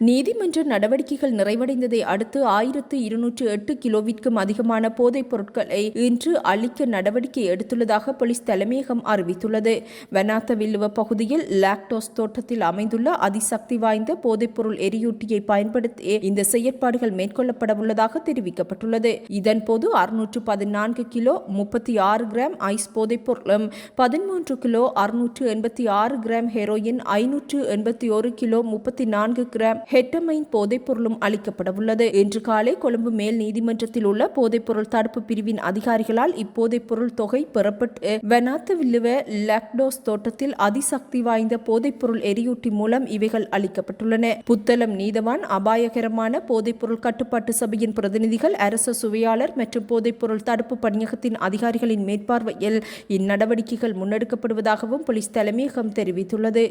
நீதிமன்ற நடவடிக்கைகள் நிறைவடைந்ததை அடுத்து ஆயிரத்து இருநூற்று எட்டு கிலோவிற்கும் அதிகமான போதைப் பொருட்களை இன்று அளிக்க நடவடிக்கை எடுத்துள்ளதாக போலீஸ் தலைமையகம் அறிவித்துள்ளது. வனாத்த வில்லுவ பகுதியில் லாக்டோஸ் தோட்டத்தில் அமைந்துள்ள அதிசக்தி வாய்ந்த போதைப்பொருள் எரியூட்டியை பயன்படுத்தி இந்த செயற்பாடுகள் மேற்கொள்ளப்படவுள்ளதாக தெரிவிக்கப்பட்டுள்ளது. இதன்போது அறுநூற்று பதினான்கு கிலோ முப்பத்தி ஆறு கிராம் ஐஸ் போதைப் பொருளும் பதிமூன்று கிலோ அறுநூற்று எண்பத்தி ஆறு கிராம் ஹெரோயின் ஐநூற்று எண்பத்தி ஒரு கிலோ முப்பத்தி நான்கு கிராம் ஹெட்டமைன் போதைப்பொருளும் அளிக்கப்படவுள்ளது. இன்று காலை கொழும்பு மேல் நீதிமன்றத்தில் உள்ள போதைப்பொருள் தடுப்பு பிரிவின் அதிகாரிகளால் இப்போதைப்பொருள் தொகை பெறப்பட்டு வெனாத்து வில்லுவ லாக்டோஸ் தோட்டத்தில் அதிசக்தி வாய்ந்த போதைப்பொருள் எரியூட்டி மூலம் இவைகள் அளிக்கப்பட்டுள்ளன. புத்தளம் நீதவான் அபாயகரமான போதைப்பொருள் கட்டுப்பாட்டு சபையின் பிரதிநிதிகள் அரச சுவையாளர் மற்றும் போதைப்பொருள் தடுப்பு பணியகத்தின் அதிகாரிகளின் மேற்பார்வையில் இந்நடவடிக்கைகள் முன்னெடுக்கப்படுவதாகவும் போலீஸ் தலைமையகம் தெரிவித்துள்ளது.